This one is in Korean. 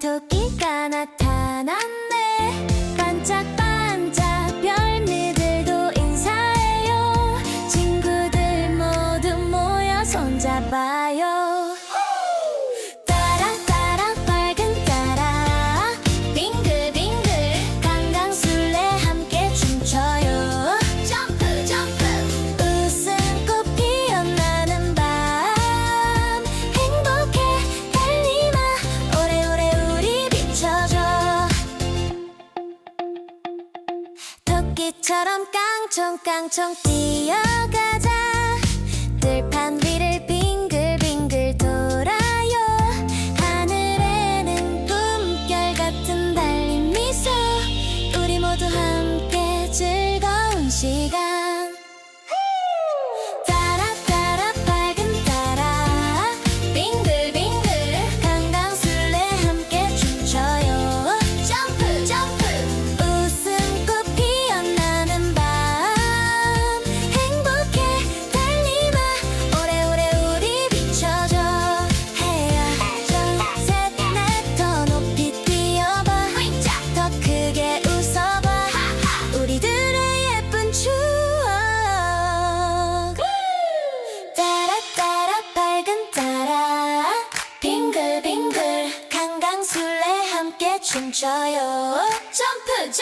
토끼가 나타났네. 반짝반짝 애기처럼 깡총깡총 뛰어가자. 들판 멈춰요. 점프 점프